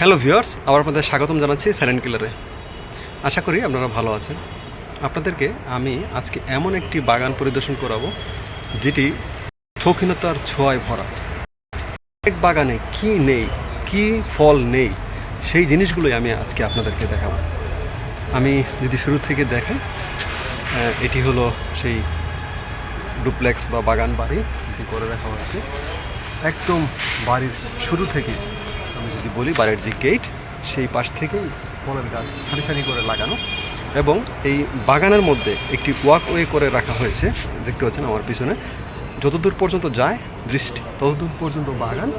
Hello viewers আবার আপনাদের স্বাগতম জানাচ্ছি সাইলেন্ট কিলারে আশা করি আপনারা ভালো আছেন। আপনাদেরকে আমি আজকে এমন একটি বাগান পরিদর্শন করাবো, যেটি শৌখিনতার ছোঁয়ায় ভরা। এক বাগানে কি নেই, কি ফল নেই, সেই জিনিসগুলোই আমি আজকে আপনাদেরকে দেখাবো। আমি যদি শুরু থেকে দেখাই এটি হলো সেই ডুপ্লেক্স বা বাগান বাড়ি যেটি করে রাখা হয়েছে একদম বাড়ির শুরু থেকে যদি বলি বাড়ির যে গেট সেই পাশ থেকেই ফলের গাছ সারি সারি করে লাগানো এবং এই বাগানের মধ্যে একটি ওয়াকওয়ে করে রাখা হয়েছে দেখতে পাচ্ছেন আমার পিছনে। যতদূর পর্যন্ত যায় দৃষ্টি ততদূর পর্যন্ত বাগান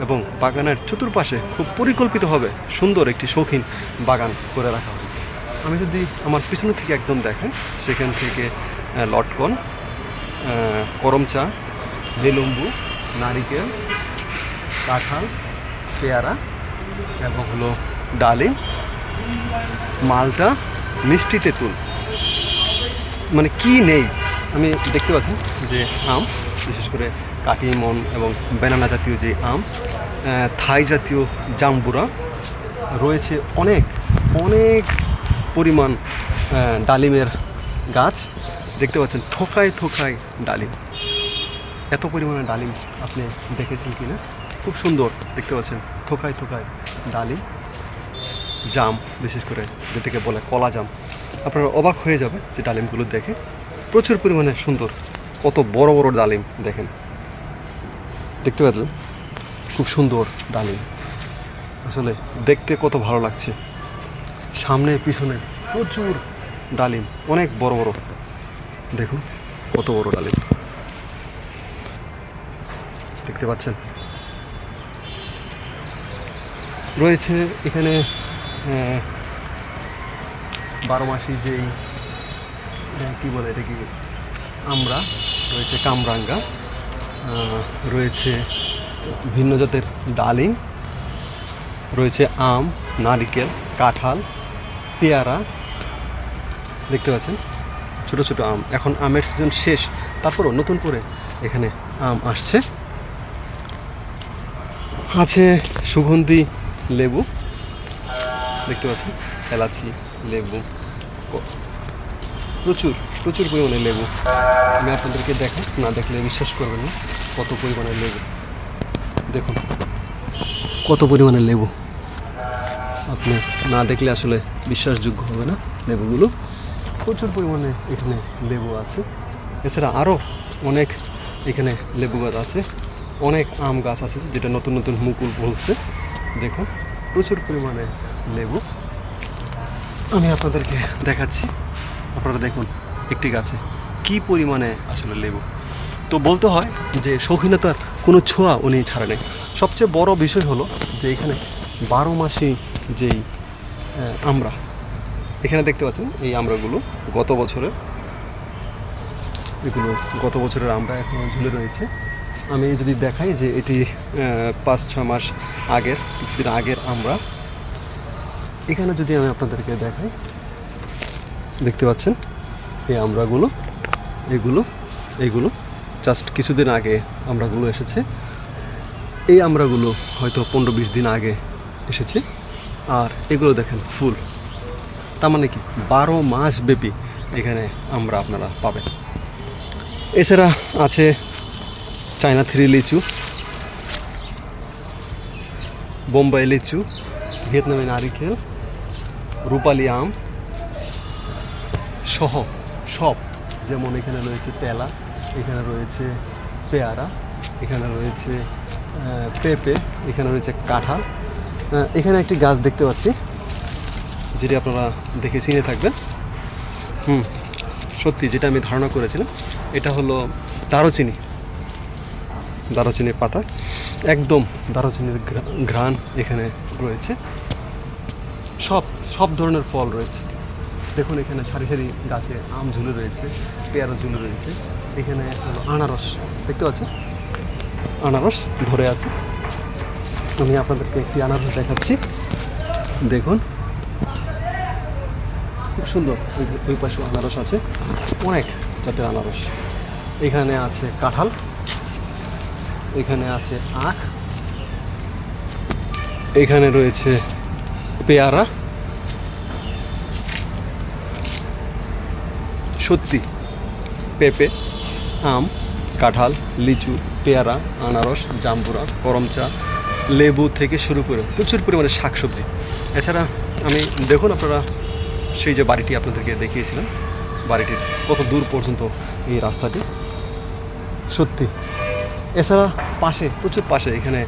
এবং বাগানের চতুর্পাশে খুব পরিকল্পিতভাবে সুন্দর একটি শৌখিন বাগান করে রাখা হয়েছে। আমি যদি আমার পিছনে থেকে একদম দেখাই সেখান থেকে লটকন আহ, করম চা লেলম্বু নারিকেল কাঁঠাল পেয়ারা এবং হলো ডালিম, মালটা মিষ্টি তেঁতুল। মানে কি নেই? আমি দেখতে পাচ্ছি যে আম, বিশেষ করে কাটিমন এবং বেনানা জাতীয় যে আম থাই জাতীয় জাম্বুরা, রয়েছে অনেক অনেক পরিমাণ ডালিমের গাছ। দেখতে পাচ্ছেন, থোকায় থোকায় ডালিম। এত পরিমাণে ডালিম আপনি দেখেছেন কি না খুব সুন্দর, দেখতে পাচ্ছেন, থোকায় থোকায় ডালিম জাম, বিশেষ করে যেটাকে বলে কলা জাম। আপনারা অবাক হয়ে যাবে যে ডালিমগুলো দেখে। প্রচুর পরিমাণে সুন্দর, কত বড় বড় ডালিম দেখেন। দেখতে পাচ্ছেন? খুব সুন্দর ডালিম। আসলে দেখতে কত ভালো লাগছে। সামনে পিছনে প্রচুর ডালিম, অনেক বড় বড়। দেখুন, কত বড় ডালিম। দেখতে পাচ্ছেন? রয়েছে এখানে বারো মাসি যেই কি বলে এটা কি? আমরা, রয়েছে কামরাঙ্গা রয়েছে ভিন্ন জাতের ডালিম, রয়েছে আম, নারিকেল, কাঁঠাল, পেয়ারা, দেখতে পাচ্ছেন? ছোট ছোট আম। এখন আমের সিজন শেষ, তারপরও নতুন করে এখানে আম আসছে। আছে সুগন্ধি লেবু। দেখতে পাচ্ছেন? এলাচি, লেবু। প্রচুর প্রচুর পরিমাণে লেবু। আমি আপনাদেরকে দেখাই, না দেখলে বিশ্বাস করবেন না, কত পরিমাণে লেবু। দেখুন, কত পরিমাণে লেবু। আপনি না দেখলে আসলে বিশ্বাসযোগ্য হবে না লেবুগুলো। প্রচুর পরিমাণে এখানে লেবু আছে। এছাড়া আরও অনেক এখানে লেবু গাছ আছে। অনেক আম গাছ আছে, যেটা নতুন নতুন মুকুল বলছে। দেখুন, প্রচুর পরিমাণে লেবু। আমি আপনাদেরকে দেখাচ্ছি। আপনারা দেখুন, একটি গাছে কি পরিমাণে আসলে লেবু। তো বলতে হয় যে শৌখিনতার কোনো ছোঁয়া উনি ছাড়া সবচেয়ে বড় বিষয় হলো যে এখানে বারো মাসি যেই আমরা, এখানে দেখতে পাচ্ছেন এই আমরাগুলো গত বছরের, এগুলো গত বছরের আমরা এখনও ঝুলে রয়েছে। আমি যদি দেখাই যে এটি পাঁচ ছ মাস আগের, কিছুদিন আগের আমরা, এখানে যদি আমি আপনাদেরকে দেখাই, দেখতে পাচ্ছেন? এই আমরাগুলো, এগুলো এইগুলো জাস্ট কিছুদিন আগে আমরাগুলো এসেছে। এই আমরাগুলো হয়তো পনেরো, বিশ দিন আগে এসেছে। আর এগুলো দেখেন, ফুল। তার মানে কি? বারো মাস ব্যাপী এখানে আমরা আপনারা পাবেন। এছাড়া আছে চায়না থ্রি লিচু, বোম্বাই লিচু ভিয়েতনামে নারিকেল, রূপালি আম, সহ সব যেমন এখানে রয়েছে তেলা, এখানে রয়েছে পেয়ারা, এখানে রয়েছে পেঁপে, এখানে রয়েছে কাঁঠাল। এখানে একটি গাছ দেখতে পাচ্ছি, যেটি আপনারা দেখে চিনে থাকবেন। হুম, সত্যি যেটা আমি ধারণা করেছিলাম, এটা হলো দারুচিনি। দারুচিনির পাতা। একদম দারুচিনির ঘ্রা- ঘ্রাণ এখানে রয়েছে। সব সব ধরনের ফল রয়েছে। দেখুন এখানে সারি সারি গাছে আম ঝুলে রয়েছে, পেয়ারা ঝুলে রয়েছে। এখানে আনারস, দেখতে পাচ্ছেন? আনারস ধরে আছে। আমি আপনাদেরকে একটি আনারস দেখাচ্ছি। দেখুন। খুব সুন্দর ওই পাশে আনারস আছে। অনেক জাতের আনারস। এখানে আছে কাঁঠাল। এখানে আছে আখ। এখানে রয়েছে পেয়ারা। সত্যি, পেঁপে, আম, কাঁঠাল, লিচু, পেয়ারা, আনারস, জাম্বুরা করমচা লেবু থেকে শুরু করে প্রচুর পরিমাণে শাকসবজি। এছাড়া আমি, দেখুন আপনারা, সেই যে বাড়িটি আপনাদেরকে দেখিয়েছিলাম, বাড়িটির কত দূর পর্যন্ত এই রাস্তাটি। সত্যি এছাড়া পাশে, প্রচুর পাশে এখানে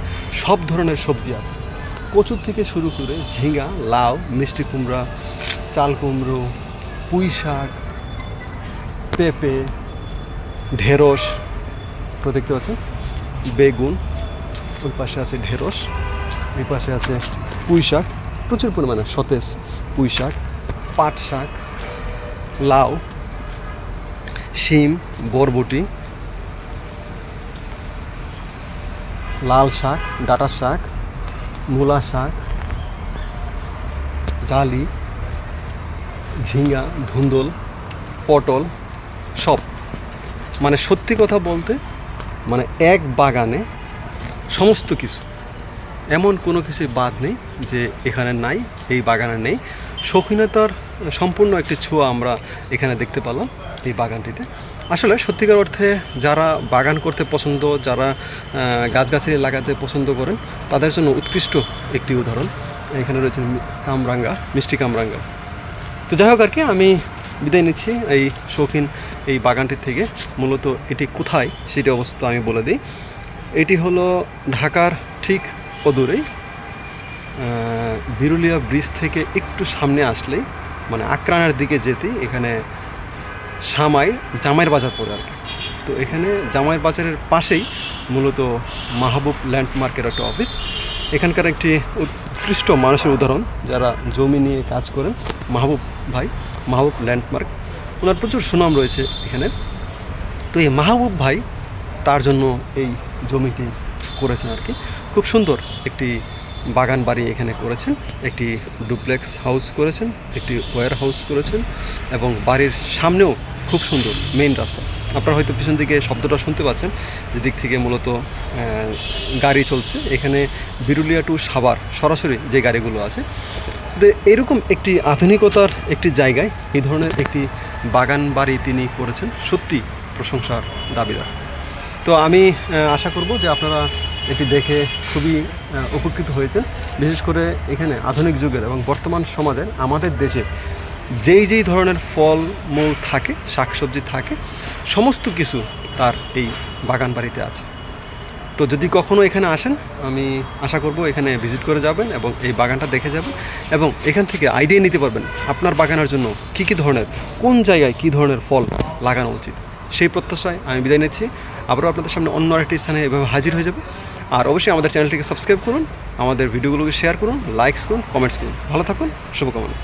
সব ধরনের সবজি আছে। কচুর থেকে শুরু করে ঝিঙ্গা লাউ, মিষ্টি কুমড়া, চাল কুমড়ো, পুঁই শাক, পেঁপে, ঢেঁড়স তো দেখতে পাচ্ছেন বেগুন, ওই পাশে আছে ঢেঁড়স, এই পাশে আছে পুঁই শাক, প্রচুর পরিমাণে সতেজ পুঁই শাক, পাট শাক, লাউ, শিম, বরবটি লাল শাক, ডাটা শাক, মূলা শাক, জালি ঝিঙ্গা ধুন্দল, পটল, সব। মানে সত্যি কথা বলতে মানে এক বাগানে সমস্ত কিছু। এমন কোনো কিছুই বাদ নেই যে এখানে নাই, এই বাগানে নেই। শৌখিনতার সম্পূর্ণ একটি ছোঁয়া আমরা এখানে দেখতে পেলাম এই বাগানটিতে। আসলে সত্যিকার অর্থে যারা বাগান করতে পছন্দ, যারা গাছগাছালি লাগাতে পছন্দ করেন, তাদের জন্য উৎকৃষ্ট একটি উদাহরণ। এখানে রয়েছে কামরাঙ্গা, মিষ্টি কামরাঙ্গা। তো যাই হোক আর কি, আমি বিদায় নিচ্ছি এই শৌখিন এই বাগানটির থেকে। মূলত এটি কোথায় সেটি অবস্থা আমি বলে দিই। এটি হলো ঢাকার ঠিক অদূরেই বিরুলিয়া ব্রিজ থেকে একটু সামনে আসলেই মানে আক্রানের দিকে যেতেই এখানে সামাই জামাইয়ের বাজার পড়ে আর কি। তো এখানে জামাইয়ের বাজারের পাশেই মূলত মাহবুব ল্যান্ডমার্কের একটা অফিস। এখানকার একটি উৎকৃষ্ট মানুষের উদাহরণ, যারা জমি নিয়ে কাজ করেন, মাহবুব ভাই, মাহবুব ল্যান্ডমার্ক। ওনার প্রচুর সুনাম রয়েছে এখানে। তো এই মাহবুব ভাই তার জন্য এই জমিটি করেছেন আর কি। খুব সুন্দর একটি বাগান বাড়ি এখানে করেছেন, একটি ডুপ্লেক্স হাউস করেছেন, একটি ওয়্যার হাউস করেছেন এবং বাড়ির সামনেও খুব সুন্দর মেইন রাস্তা। আপনারা হয়তো পিছন দিকে শব্দটা শুনতে পাচ্ছেন যেদিক থেকে মূলত গাড়ি চলছে। এখানে বিরুলিয়া টু সাভার সরাসরি যে গাড়িগুলো আছে। এরকম একটি আধুনিকতার একটি জায়গায় এই ধরনের একটি বাগান বাড়ি তিনি করেছেন, সত্যি প্রশংসার দাবিদার। তো আমি আশা করব যে আপনারা এটি দেখে খুবই উপকৃত হয়েছেন বিশেষ করে এখানে আধুনিক যুগের এবং বর্তমান সমাজের, আমাদের দেশে যেই যেই ধরনের ফল মূল থাকে, শাকসবজি থাকে, সমস্ত কিছু তার এই বাগান বাড়িতে আছে। তো যদি কখনো এখানে আসেন, আমি আশা করব এখানে ভিজিট করে যাবেন এবং এই বাগানটা দেখে যাবেন এবং এখান থেকে আইডিয়া নিতে পারবেন আপনার বাগানের জন্য কী কী ধরনের, কোন জায়গায় কী ধরনের ফল লাগানো উচিত। সেই প্রত্যাশায় আমি বিদায় নিচ্ছি। আবারও আপনাদের সামনে অন্য আরেকটি স্থানে এভাবে হাজির হয়ে যাব। আর অবশ্যই আমাদের চ্যানেলটিকে সাবস্ক্রাইব করুন, আমাদের ভিডিওগুলোকে শেয়ার করুন লাইকস করুন কমেন্টস করুন। ভালো থাকুন, শুভকামনা।